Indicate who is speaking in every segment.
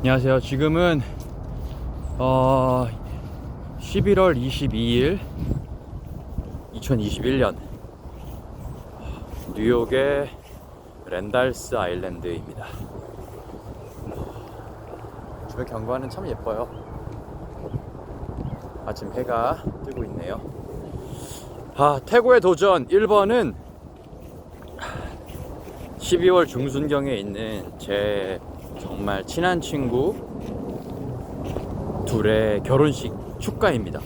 Speaker 1: 안녕하세요. 지금은 어 11월 22일 2021년 뉴욕의 랜달스 아일랜드입니다. 주변 경관은 참 예뻐요. 아침 해가 뜨고 있네요. 아, 태고의 도전 1번은 12월 중순경에 있는 제 정말 친한 친구 둘의 결혼식 축가입니다.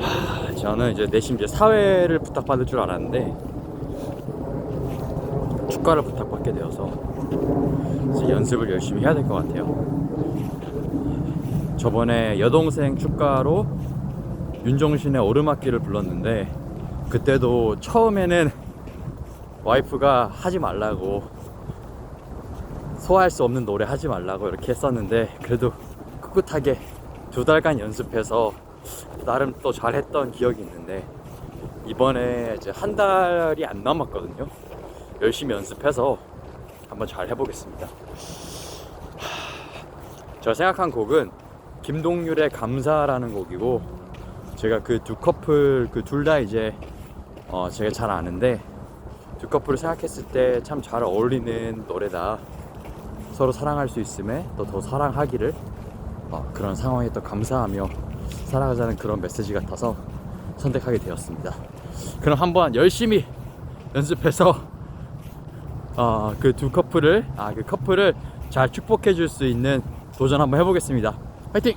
Speaker 1: 하, 저는 이제 내심 이제 사회를 부탁받을 줄 알았는데 축가를 부탁받게 되어서 연습을 열심히 해야 될 것 같아요. 저번에 여동생 축가로 윤종신의 오르막길을 불렀는데 그때도 처음에는 와이프가 하지 말라고 소화할 수 없는 노래 하지 말라고 이렇게 했었는데 그래도 꿋꿋하게 두 달간 연습해서 나름 또 잘했던 기억이 있는데 이번에 이제 한 달이 안 남았거든요. 열심히 연습해서 한번 잘 해보겠습니다. 하, 제가 생각한 곡은 김동률의 감사라는 곡이고 제가 그 두 커플 그 둘 다 이제 어 제가 잘 아는데 두 커플을 생각했을 때 참 잘 어울리는 노래다. 서로 사랑할 수 있음에 또 더 사랑하기를 어, 그런 상황에 또 감사하며 살아가자는 그런 메시지 같아서 선택하게 되었습니다. 그럼 한번 열심히 연습해서 어, 그 두 커플을 아 그 커플을 잘 축복해 줄 수 있는 도전 한번 해보겠습니다. 화이팅!